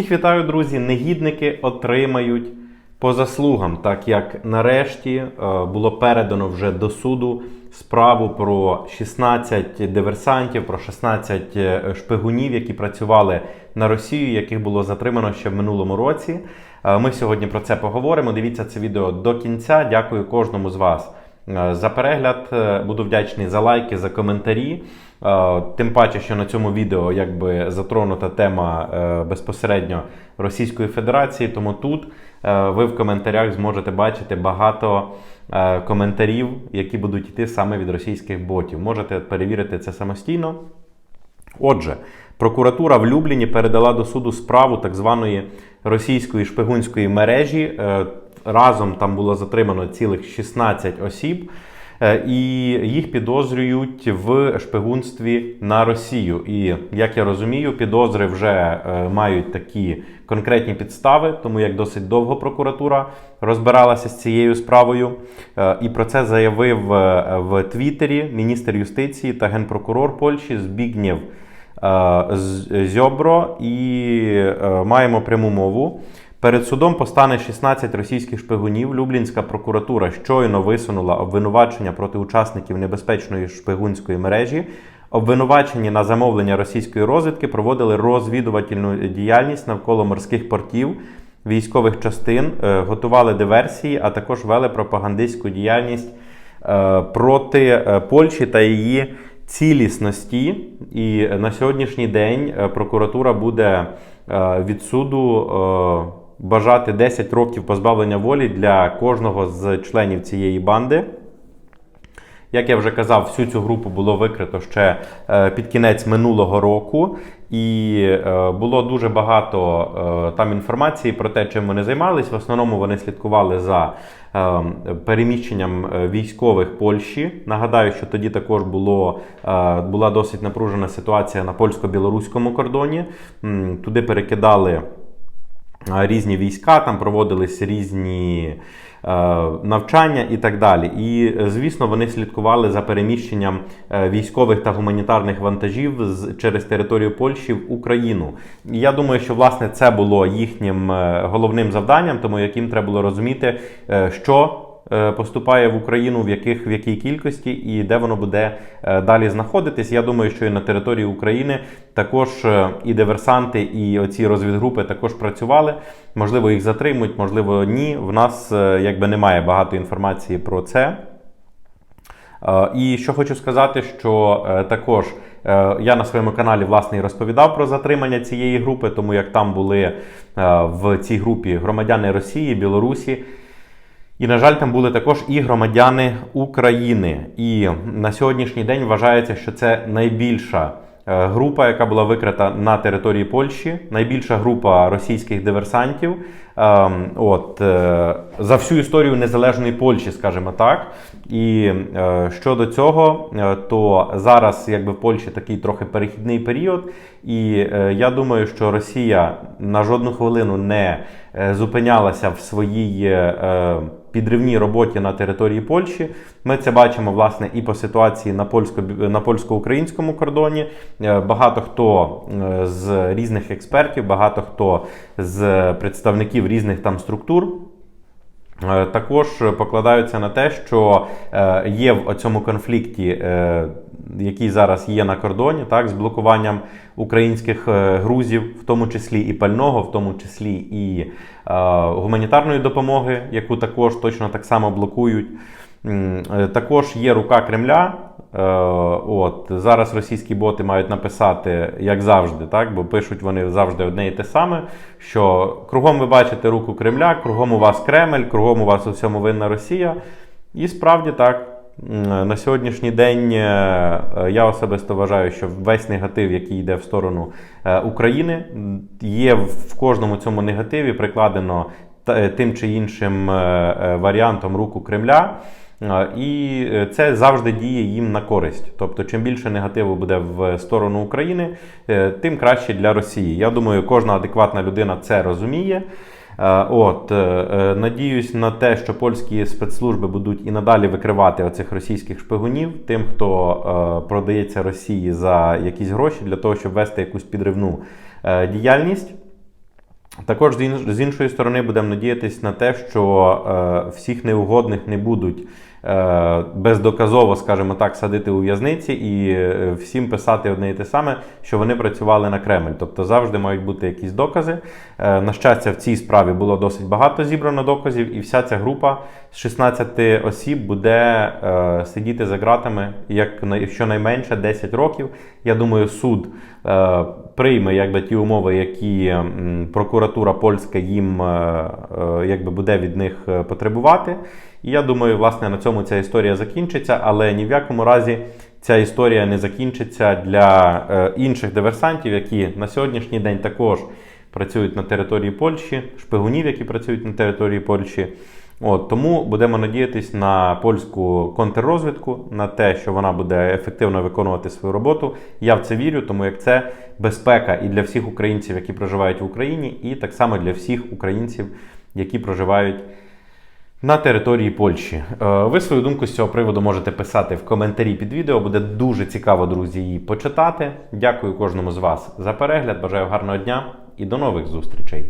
Всіх вітаю, друзі! Негідники отримають по заслугам, так як нарешті е, було передано вже до суду справу про 16 диверсантів, про 16 е, шпигунів, які працювали на Росію, яких було затримано ще в минулому році. Е, Ми сьогодні про це поговоримо. Дивіться це відео до кінця. Дякую кожному з вас за перегляд. Е, Буду вдячний за лайки, за коментарі. Е, Тим паче, що на цьому відео якби затронута тема е, безпосередньо Російської Федерації. Тому тут е, ви в коментарях зможете бачити багато е, коментарів, які будуть йти саме від російських ботів. Можете перевірити це самостійно. Отже, прокуратура в Любліні передала до суду справу так званої російської шпигунської мережі. Разом там було затримано цілих 16 осіб, е, і їх підозрюють в шпигунстві на Росію. І як я розумію, підозри вже е, мають такі конкретні підстави, тому як досить довго прокуратура розбиралася з цією справою. Е, І про це заявив в Твіттері міністр юстиції та генпрокурор Польщі Збігнєв Зьобро. І маємо пряму мову. Перед судом постане 16 російських шпигунів. Люблінська прокуратура щойно висунула обвинувачення проти учасників небезпечної шпигунської мережі. Обвинувачені на замовлення російської розвідки проводили розвідувальну діяльність навколо морських портів, військових частин, е, готували диверсії, а також вели пропагандистську діяльність е, проти е, Польщі та її цілісності. І на сьогоднішній день прокуратура буде від суду бажати 10 років позбавлення волі для кожного з членів цієї банди. Як я вже казав, всю цю групу було викрито ще е, під кінець минулого року, і е, було дуже багато е, там інформації про те, чим вони займались. В основному вони слідкували за переміщенням військових Польщі. Нагадаю, що тоді також було, була досить напружена ситуація на польсько-білоруському кордоні. Туди перекидали різні війська, там проводились різні е, навчання і так далі. І, е, звісно, вони слідкували за переміщенням е, військових та гуманітарних вантажів через територію Польщі в Україну. Я думаю, що власне це було їхнім головним завданням, тому яким треба було розуміти, що поступає в Україну, в яких в якій кількості і де воно буде е, далі знаходитись. Я думаю, що і на території України також е, і диверсанти, і оці розвідгрупи також працювали. Можливо, їх затримують, можливо, ні. В нас е, якби немає багато інформації про це. Е, І що хочу сказати, що е, також е, я на своєму каналі власне і розповідав про затримання цієї групи, тому як там були е, в цій групі громадяни Росії, Білорусі. І, на жаль, там були також і громадяни України. І на сьогоднішній день вважається, що це найбільша е, група, яка була викрита на території Польщі, найбільша група російських диверсантів. Ем, От е, за всю історію незалежної Польщі, скажімо так. І е, щодо цього, то зараз якби в Польщі такий трохи перехідний період, і я думаю, що Росія на жодну хвилину не зупинялася в своїй підривній роботі на території Польщі. Ми це бачимо власне і по ситуації на польсько на польсько-українському кордоні. Е, Багато хто е, з різних експертів, багато хто з представників різних там структур. Е, Також покладаються на те, що є в цьому конфлікті, який зараз є на кордоні, так, з блокуванням українських е, грузів, в тому числі і пального, в тому числі і е, гуманітарної допомоги, яку також точно так само блокують. Е, Також є рука Кремля. Е, От зараз російські боти мають написати, як завжди, так бо пишуть вони завжди одне і те саме. Що кругом ви бачите руку Кремля, кругом у вас Кремль, кругом у вас у всьому винна Росія. І справді так. М, На сьогоднішній день е, е, я особисто вважаю, що весь негатив, який йде в сторону е, України, є в кожному цьому негативі прикладено е, тим чи іншим е, е, варіантом руку Кремля. Е, І е, це завжди діє їм на користь. Тобто, чим більше негативу буде в сторону України, е, тим краще для Росії. Я думаю, кожна адекватна людина це розуміє. Е, От, е, е, надіюсь на те, що польські спецслужби будуть і надалі викривати оцих російських шпигунів, тим, хто продається Росії за якісь гроші для того, щоб вести якусь підривну діяльність. Також з іншої сторони будемо надіятися на те, що всіх неугодних не будуть бездоказово, скажімо так, садити у в'язниці і е, всім писати одне і те саме, що вони працювали на Кремль. Тобто завжди мають бути якісь докази. Е, на щастя, в цій справі було досить багато зібрано доказів, і вся ця група з 16 осіб буде е, сидіти за ґратами як щонайменше 10 років. Я думаю, суд е, прийме якби ті умови, які прокуратура польська їм е, е, якби буде від них е, потребувати. І я думаю, власне, на цьому ця історія закінчиться, але ні в якому разі ця історія не закінчиться для е, інших диверсантів, які на сьогоднішній день також працюють на території Польщі, шпигунів, які працюють на території Польщі. От, тому будемо надіятись на польську контррозвідку, на те, що вона буде ефективно виконувати свою роботу. Я в це вірю, тому як це безпека і для всіх українців, які проживають в Україні, і так само для всіх українців, які проживають на території Польщі. Е, Ви свою думку з цього приводу можете писати в коментарі під відео. Буде дуже цікаво, друзі, її почитати. Дякую кожному з вас за перегляд. Бажаю гарного дня і до нових зустрічей.